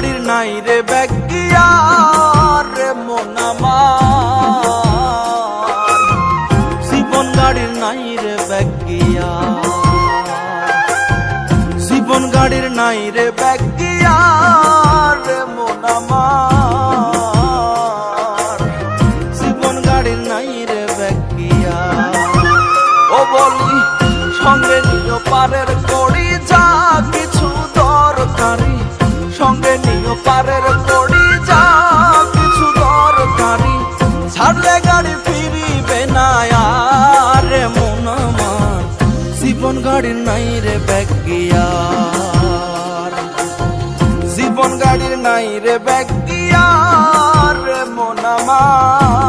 গাড়ির নাই রে ব্যাগিয়ার রে মন জীবন গাড়ির নাই রে ব্যাগিয়ার জীবন গাড়ির নাই রে ব্যাগিয়ার রে মন জীবন গাড়ির নাই রে ব্যাগিয়ার ও বলি, সঙ্গে পারের পারের পড়ি যা, কিছু দরকারি। ছাড়লে গাড়ি ফিরিবে না আর, মন আমার জীবন গাড়ির নাই রে ব্যাগ গিয়া জীবন গাড়ির নাই রে ব্যাগিয়ার রে মন আমার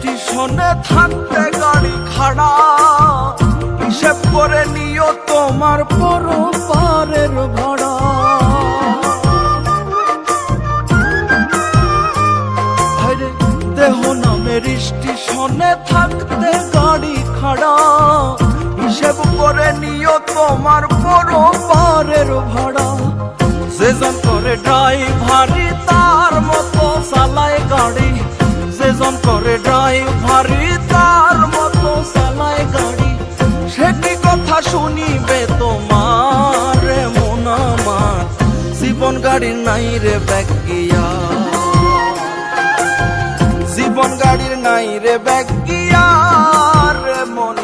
স্টেশনে থাকতে গাড়ি খাড়া। হিসেব করে নিও তোমার পর পারের ভাড়া দেহ নামের স্টেশনে থাকতে গাড়ি খাড়া। হিসেব করে নিও তোমার পর পারের ভাড়া। সেজন করে ড্রাইভারি তার জীবন গাড়ি নাই রে ব্যাগিয়া। জীবন গাড়ির নাই রে ব্যাগিয়া রে মন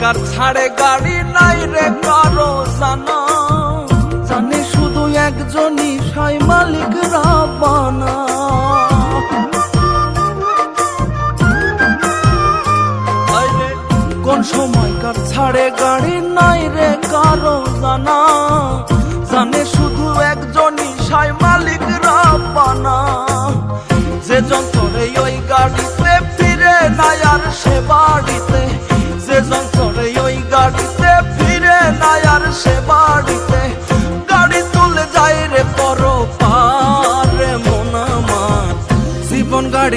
সময়কার ছাড়ে গাড়ি নাই রে কারও জানা। জানে শুধু একজনই সাই মালিক রাবানা কোন সময়কার ছাড়ে গাড়ি নাই রে কারও জানা। জানে শুধু একজনই সাই মালিক রাবানা যে যন্ত্রে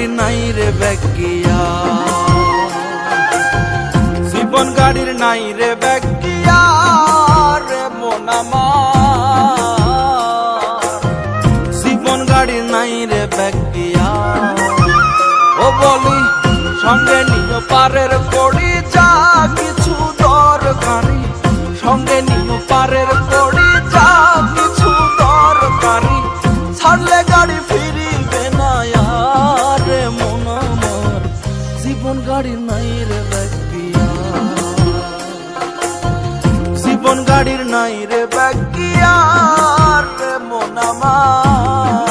নাই রে ব্যাগিয়া। জীবন গাড়ির নাই রে রে মন জীবন গাড়ি নাই রে ব্যাগিয়া। ও বলি, সঙ্গে নিও পারের কড়ি যা কিছু দরকারি। সঙ্গে নিও পারের জীবন গাড়ি নাই রে ব্যাগিয়া জীবন গাড়ির নাই রে ব্যাগিয়া রে মন আমার।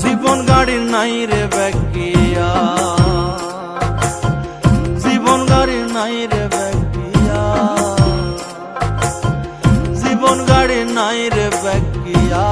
জীবন গাড়ির নাই রে ব্যাগিয়া জীবন গাড়ির নাই রে ব্যাগিয়া জীবন গাড়ির নাই রে ব্যাগিয়া